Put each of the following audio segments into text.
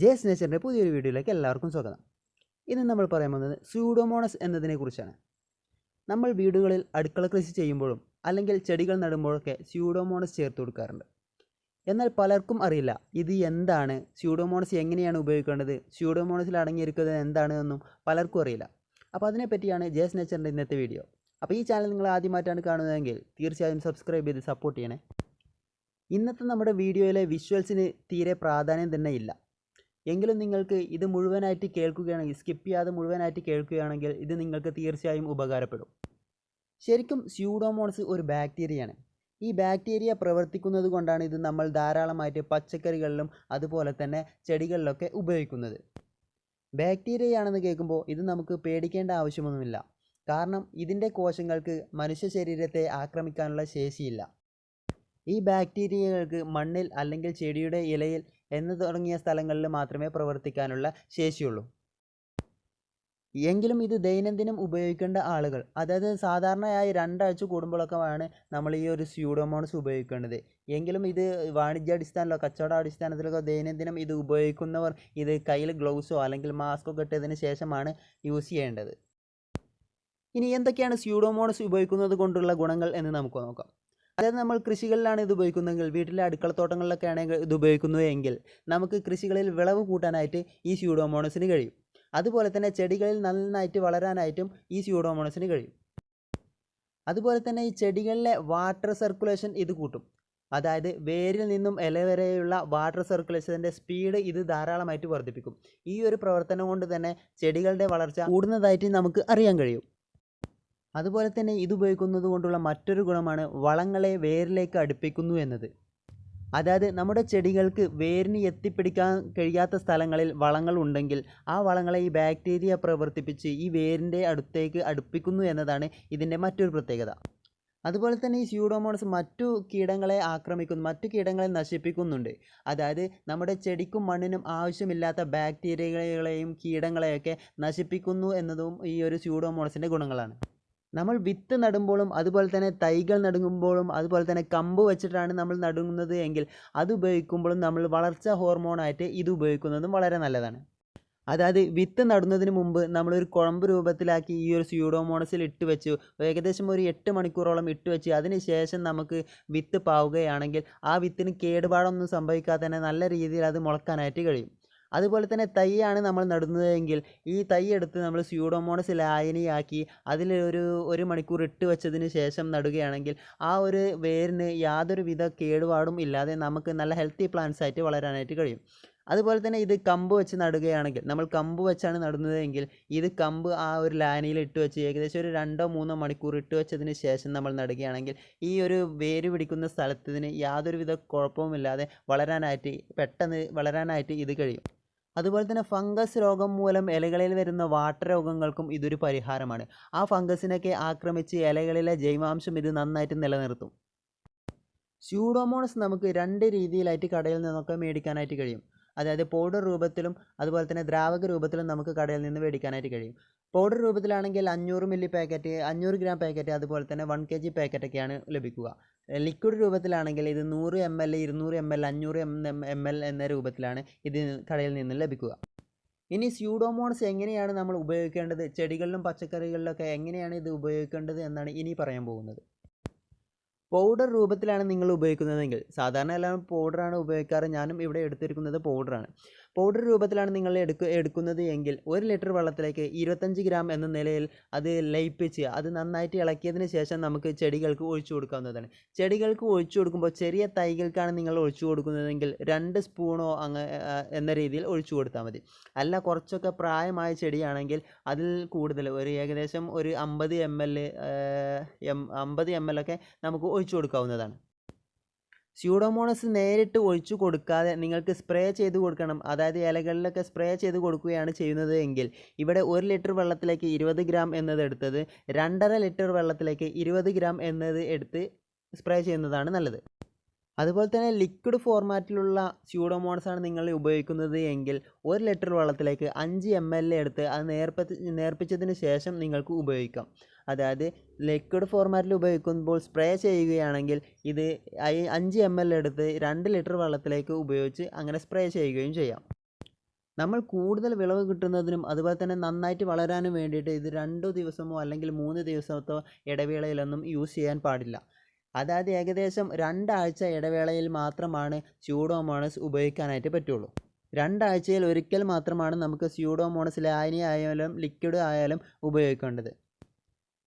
ജേസ് നേച്ചറിന്റെ പുതിയൊരു വീഡിയോയിലേക്ക് എല്ലാവർക്കും സ്വാഗതം. ഇന്ന് നമ്മൾ പറയാൻ പോകുന്നത് സ്യൂഡോമോണസ് എന്നതിനെ കുറിച്ചാണ്. നമ്മൾ വീടുകളിൽ അടുക്കള കൃഷി ചെയ്യുമ്പോഴും അല്ലെങ്കിൽ ചെടികൾ നടുമ്പോഴൊക്കെ സ്യൂഡോമോണസ് ചേർത്ത് കൊടുക്കാറുണ്ട്. എന്നാൽ പലർക്കും അറിയില്ല ഇത് എന്താണ്? സ്യൂഡോമോണസ് എങ്ങനെയാണ് ഉപയോഗിക്കേണ്ടത്? സ്യൂഡോമോണസിൽ അടങ്ങിയിരിക്കുന്നത് എന്താണ് എന്നും പലർക്കും അറിയില്ല. അപ്പോൾ അതിനെപ്പറ്റിയാണ് ജേസ് നേച്ചറിന്റെ ഇന്നത്തെ വീഡിയോ. അപ്പോൾ ഈ ചാനൽ നിങ്ങൾ ആദ്യമായിട്ടാണ് കാണുന്നതെങ്കിൽ തീർച്ചയായും സബ്സ്ക്രൈബ് ചെയ്ത് സപ്പോർട്ട് ചെയ്യണേ. ഇന്നത്തെ നമ്മുടെ വീഡിയോയിലെ വിഷ്വൽസിന് തീരെ പ്രാധാന്യം തന്നെ ഇല്ല. എങ്കിലും നിങ്ങൾക്ക് ഇത് മുഴുവനായിട്ട് കേൾക്കുകയാണെങ്കിൽ സ്കിപ്പ് ചെയ്യാതെ മുഴുവനായിട്ട് കേൾക്കുകയാണെങ്കിൽ ഇത് നിങ്ങൾക്ക് തീർച്ചയായും ഉപകാരപ്പെടും. ശരിക്കും സ്യൂഡോമോൺസ് ഒരു ബാക്ടീരിയയാണ് ഈ ബാക്ടീരിയ പ്രവർത്തിക്കുന്നത് കൊണ്ടാണ് ഇത് നമ്മൾ ധാരാളമായിട്ട് പച്ചക്കറികളിലും അതുപോലെ തന്നെ ചെടികളിലൊക്കെ ഉപയോഗിക്കുന്നത്. ബാക്ടീരിയയാണെന്ന് കേൾക്കുമ്പോൾ ഇത് നമുക്ക് പേടിക്കേണ്ട ആവശ്യമൊന്നുമില്ല. കാരണം ഇതിന്റെ കോശങ്ങൾക്ക് മനുഷ്യ ശരീരത്തെ ആക്രമിക്കാനുള്ള ശേഷിയില്ല. ഈ ബാക്ടീരിയകൾക്ക് മണ്ണിൽ അല്ലെങ്കിൽ ചെടിയുടെ ഇലയിൽ എന്ന് തുടങ്ങിയ സ്ഥലങ്ങളിൽ മാത്രമേ പ്രവർത്തിക്കാനുള്ള ശേഷിയുള്ളൂ. എങ്കിലും ഇത് ദൈനംദിനം ഉപയോഗിക്കേണ്ട ആളുകൾ അതായത് സാധാരണയായി രണ്ടാഴ്ച കൂടുമ്പോഴൊക്കെ ആണ് നമ്മൾ ഈ ഒരു സ്യൂഡോമോണസ് ഉപയോഗിക്കേണ്ടത്. എങ്കിലും ഇത് വാണിജ്യാടിസ്ഥാനത്തിലോ കച്ചവട അടിസ്ഥാനത്തിലോ ദൈനംദിനം ഇത് ഉപയോഗിക്കുന്നവർ ഇത് കയ്യിൽ ഗ്ലൗസോ അല്ലെങ്കിൽ മാസ്കോ ഇട്ടതിന് ശേഷമാണ് യൂസ് ചെയ്യേണ്ടത്. ഇനി എന്തൊക്കെയാണ് സ്യൂഡോമോണസ് ഉപയോഗിക്കുന്നത് കൊണ്ടുള്ള ഗുണങ്ങൾ എന്ന് നമുക്ക് നോക്കാം. അതായത് നമ്മൾ കൃഷികളിലാണ് ഇത് ഉപയോഗിക്കുന്നതെങ്കിൽ വീട്ടിലെ അടുക്കളത്തോട്ടങ്ങളിലൊക്കെയാണ് ഇത് ഉപയോഗിക്കുന്നത് എങ്കിൽ നമുക്ക് കൃഷികളിൽ വിളവ് കൂട്ടാനായിട്ട് ഈ സ്യൂഡോമോണസിന് കഴിയും. അതുപോലെ തന്നെ ചെടികളിൽ നന്നായിട്ട് വളരാനായിട്ടും ഈ സ്യൂഡോമോണസിന് കഴിയും. അതുപോലെ തന്നെ ഈ ചെടികളിലെ വാട്ടർ സർക്കുലേഷൻ ഇത് കൂട്ടും. അതായത് വേരിൽ നിന്നും ഇല വരെയുള്ള വാട്ടർ സർക്കുലേഷന്റെ സ്പീഡ് ഇത് ധാരാളമായിട്ട് വർദ്ധിപ്പിക്കും. ഈ ഒരു പ്രവർത്തനം കൊണ്ട് തന്നെ ചെടികളുടെ വളർച്ച കൂടുന്നതായിട്ട് നമുക്ക് അറിയാൻ കഴിയും. അതുപോലെ തന്നെ ഇത് ഉപയോഗിക്കുന്നത് കൊണ്ടുള്ള മറ്റൊരു ഗുണമാണ് വളങ്ങളെ വേരിലേക്ക് അടുപ്പിക്കുന്നു എന്നത്. അതായത് നമ്മുടെ ചെടികൾക്ക് വേരിന് എത്തിപ്പിടിക്കാൻ കഴിയാത്ത സ്ഥലങ്ങളിൽ വളങ്ങൾ ഉണ്ടെങ്കിൽ ആ വളങ്ങളെ ഈ ബാക്ടീരിയ പ്രവർത്തിപ്പിച്ച് ഈ വേരിന്റെ അടുത്തേക്ക് അടുപ്പിക്കുന്നു എന്നതാണ് ഇതിന്റെ മറ്റൊരു പ്രത്യേകത. അതുപോലെ തന്നെ ഈ സ്യൂഡോമോണസ് മറ്റു കീടങ്ങളെ ആക്രമിക്കുന്നു മറ്റു കീടങ്ങളെ നശിപ്പിക്കുന്നുണ്ട്. അതായത് നമ്മുടെ ചെടിക്കും മണ്ണിനും ആവശ്യമില്ലാത്ത ബാക്ടീരിയകളെയും കീടങ്ങളെയൊക്കെ നശിപ്പിക്കുന്നു എന്നതും ഈ ഒരു സ്യൂഡോമോണസിന്റെ ഗുണങ്ങളാണ്. നമ്മൾ വിത്ത് നടുമ്പോഴും അതുപോലെ തന്നെ തൈകൾ നടുമ്പോഴും അതുപോലെ തന്നെ കമ്പ് വെച്ചിട്ടാണ് നമ്മൾ നടുങ്ങുന്നത് എങ്കിൽ അത് ഉപയോഗിക്കുമ്പോഴും നമ്മൾ വളർച്ച ഹോർമോണായിട്ട് ഇത് ഉപയോഗിക്കുന്നതും വളരെ നല്ലതാണ്. അതായത് വിത്ത് നടുന്നതിന് മുമ്പ് നമ്മളൊരു കുഴമ്പ് രൂപത്തിലാക്കി ഈ ഒരു സ്യൂഡോമോണസിൽ ഇട്ട് വെച്ച്. ഏകദേശം ഒരു എട്ട് മണിക്കൂറോളം ഇട്ട് വെച്ച്. അതിന് ശേഷം നമുക്ക് വിത്ത് പാവുകയാണെങ്കിൽ ആ വിത്തിന് കേടുപാടൊന്നും സംഭവിക്കാതെ തന്നെ നല്ല രീതിയിൽ അത് മുളക്കാനായിട്ട് കഴിയും. അതുപോലെ തന്നെ തൈയാണ് നമ്മൾ നടുന്നതെങ്കിൽ ഈ തൈ എടുത്ത് നമ്മൾ സ്യൂഡോമോണസ് ലായനിയാക്കി അതിൽ ഒരു ഒരു മണിക്കൂർ ഇട്ട് വെച്ചതിന് ശേഷം നടുകയാണെങ്കിൽ ആ ഒരു വേരിന് യാതൊരു വിധ കേടുപാടും ഇല്ലാതെ നമുക്ക് നല്ല ഹെൽത്തി പ്ലാന്റ്സ് ആയിട്ട് വളരാനായിട്ട് കഴിയും. അതുപോലെ തന്നെ ഇത് കമ്പ് വെച്ച് നടുകയാണെങ്കിൽ നമ്മൾ കമ്പ് വെച്ചാണ് നടുന്നതെങ്കിൽ ഇത് കമ്പ് ആ ഒരു ലാനിയിൽ ഇട്ട് വെച്ച് ഏകദേശം ഒരു രണ്ടോ മൂന്നോ മണിക്കൂർ ഇട്ട് വെച്ചതിന് ശേഷം നമ്മൾ നടുകയാണെങ്കിൽ ഈ ഒരു വേര് പിടിക്കുന്ന സ്ഥലത്തിന് യാതൊരുവിധ കുഴപ്പവുമില്ലാതെ വളരാനായിട്ട് പെട്ടെന്ന് വളരാനായിട്ട് ഇത് കഴിയും. അതുപോലെ തന്നെ ഫംഗസ് രോഗം മൂലം ഇലകളിൽ വരുന്ന വാട്ടർ രോഗങ്ങൾക്കും ഇതൊരു പരിഹാരമാണ്. ആ ഫംഗസിനൊക്കെ ആക്രമിച്ച് ഇലകളിലെ ജൈവാംശം ഇത് നന്നായിട്ട് നിലനിർത്തും. സ്യൂഡോമോണസ് നമുക്ക് രണ്ട് രീതിയിലായിട്ട് കടയിൽ നിന്നൊക്കെ മേടിക്കാനായിട്ട് കഴിയും. അതായത് പൗഡർ രൂപത്തിലും അതുപോലെ തന്നെ ദ്രാവക രൂപത്തിലും നമുക്ക് കടയിൽ നിന്ന് മേടിക്കാനായിട്ട് കഴിയും. പൗഡർ രൂപത്തിലാണെങ്കിൽ അഞ്ഞൂറ് മില്ലി പാക്കറ്റ് അഞ്ഞൂറ് ഗ്രാം പാക്കറ്റ് അതുപോലെ തന്നെ വൺ കെ ജി പാക്കറ്റൊക്കെയാണ് ലഭിക്കുക. ലിക്വിഡ് രൂപത്തിലാണെങ്കിൽ ഇത് നൂറ് എം എൽ ഇരുന്നൂറ് എം എൽ അഞ്ഞൂറ് എം എൽ എന്ന രൂപത്തിലാണ് ഇത് കടയിൽ നിന്ന് ലഭിക്കുക. ഇനി സ്യൂഡോമോണസ് എങ്ങനെയാണ് നമ്മൾ ഉപയോഗിക്കേണ്ടത്? ചെടികളിലും പച്ചക്കറികളിലൊക്കെ എങ്ങനെയാണ് ഇത് ഉപയോഗിക്കേണ്ടത് എന്നാണ് ഇനി പറയാൻ പോകുന്നത്. പൗഡർ രൂപത്തിലാണ് നിങ്ങൾ ഉപയോഗിക്കുന്നതെങ്കിൽ സാധാരണ എല്ലാവരും പൗഡറാണ് ഉപയോഗിക്കാറ്. ഞാനും ഇവിടെ എടുത്തിരിക്കുന്നത് പൗഡറാണ് പൗഡർ രൂപത്തിലാണ് നിങ്ങൾ എടുക്ക എടുക്കുന്നത് എങ്കിൽ ഒരു ലിറ്റർ വെള്ളത്തിലേക്ക് ഇരുപത്തഞ്ച് ഗ്രാം എന്ന നിലയിൽ അത് ലയിപ്പിച്ച് അത് നന്നായിട്ട് ഇളക്കിയതിന് ശേഷം നമുക്ക് ചെടികൾക്ക് ഒഴിച്ചു കൊടുക്കാവുന്നതാണ്. ചെടികൾക്ക് ഒഴിച്ചു കൊടുക്കുമ്പോൾ ചെറിയ തൈകൾക്കാണ് നിങ്ങൾ ഒഴിച്ചു കൊടുക്കുന്നതെങ്കിൽ രണ്ട് സ്പൂണോ അങ്ങ എന്ന രീതിയിൽ ഒഴിച്ചു കൊടുത്താൽ മതി. അല്ല കുറച്ചൊക്കെ പ്രായമായ ചെടിയാണെങ്കിൽ അതിൽ കൂടുതൽ ഒരു ഏകദേശം ഒരു അമ്പത് എം എൽ എം അമ്പത് എം എൽ ഒക്കെ നമുക്ക് ഒഴിച്ചു കൊടുക്കാവുന്നതാണ്. സ്യൂഡോമോണസ് നേരിട്ട് ഒഴിച്ചു കൊടുക്കാതെ നിങ്ങൾക്ക് സ്പ്രേ ചെയ്ത് കൊടുക്കണം. അതായത് ഇലകളിലൊക്കെ സ്പ്രേ ചെയ്ത് കൊടുക്കുകയാണ് ചെയ്യുന്നത് എങ്കിൽ ഇവിടെ ഒരു ലിറ്റർ വെള്ളത്തിലേക്ക് ഇരുപത് ഗ്രാം എന്നത് എടുത്തത് രണ്ടര ലിറ്റർ വെള്ളത്തിലേക്ക് ഇരുപത് ഗ്രാം എന്നത് എടുത്ത് സ്പ്രേ ചെയ്യുന്നതാണ് നല്ലത്. അതുപോലെ തന്നെ ലിക്വിഡ് ഫോർമാറ്റിലുള്ള സ്യൂഡോമോണസ് ആണ് നിങ്ങൾ ഉപയോഗിക്കുന്നത് എങ്കിൽ ഒരു ലിറ്റർ വെള്ളത്തിലേക്ക് അഞ്ച് എം എൽ എടുത്ത് അത് നേർപ്പത്തി നേർപ്പിച്ചതിന് ശേഷം നിങ്ങൾക്ക് ഉപയോഗിക്കാം. അതായത് ലിക്വിഡ് ഫോർമാറ്റിൽ ഉപയോഗിക്കുമ്പോൾ സ്പ്രേ ചെയ്യുകയാണെങ്കിൽ ഇത് അഞ്ച് എം എൽ എടുത്ത് രണ്ട് ലിറ്റർ വെള്ളത്തിലേക്ക് ഉപയോഗിച്ച് അങ്ങനെ സ്പ്രേ ചെയ്യുകയും ചെയ്യാം. നമ്മൾ കൂടുതൽ വിളവ് കിട്ടുന്നതിനും അതുപോലെ തന്നെ നന്നായിട്ട് വളരാനും വേണ്ടിയിട്ട് ഇത് രണ്ടു ദിവസമോ അല്ലെങ്കിൽ മൂന്ന് ദിവസത്തോ ഇടവേളയിലൊന്നും യൂസ് ചെയ്യാൻ പാടില്ല. അതായത് ഏകദേശം രണ്ടാഴ്ച ഇടവേളയിൽ മാത്രമാണ് സ്യൂഡോമോണസ് ഉപയോഗിക്കാനായിട്ട് പറ്റുള്ളൂ. രണ്ടാഴ്ചയിൽ ഒരിക്കൽ മാത്രമാണ് നമുക്ക് സ്യൂഡോമോണസ് ലായനി ആയാലും ലിക്വിഡ് ആയാലും ഉപയോഗിക്കേണ്ടത്.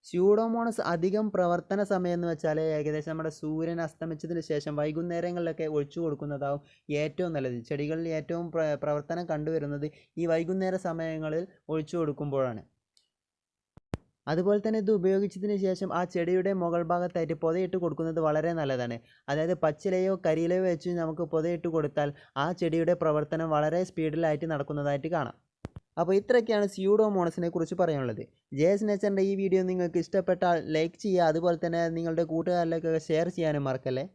സ്യൂഡോമോണസ് അധികം പ്രവർത്തന സമയം എന്ന് വെച്ചാൽ ഏകദേശം നമ്മുടെ സൂര്യൻ അസ്തമിച്ചതിന് ശേഷം വൈകുന്നേരങ്ങളിലൊക്കെ ഒഴിച്ചു കൊടുക്കുന്നതാവും ഏറ്റവും നല്ലത്. ചെടികളിൽ ഏറ്റവും പ്രവർത്തനം കണ്ടുവരുന്നത് ഈ വൈകുന്നേര സമയങ്ങളിൽ ഒഴിച്ചു കൊടുക്കുമ്പോഴാണ്. അതുപോലെ തന്നെ ഇത് ഉപയോഗിച്ചതിന് ശേഷം ആ ചെടിയുടെ മുകൾ ഭാഗത്തായിട്ട് പൊതയിട്ട് കൊടുക്കുന്നത് വളരെ നല്ലതാണ്. അതായത് പച്ചിലയോ കരിയിലയോ വെച്ച് നമുക്ക് പൊതയിട്ട് കൊടുത്താൽ ആ ചെടിയുടെ പ്രവർത്തനം വളരെ സ്പീഡിലായിട്ട് നടക്കുന്നതായിട്ട് കാണാം. അപ്പോൾ ഇത്രയൊക്കെയാണ് സ്യൂഡോമോണസിനെ കുറിച്ച് പറയാനുള്ളത്. ജെ നേച്ചറിന്റെ ഈ വീഡിയോ നിങ്ങൾക്ക് ഇഷ്ടപ്പെട്ടാൽ ലൈക്ക് ചെയ്യുക അതുപോലെ തന്നെ നിങ്ങളുടെ കൂട്ടുകാരിലേക്കൊക്കെ ഷെയർ ചെയ്യാനും മറക്കല്ലേ?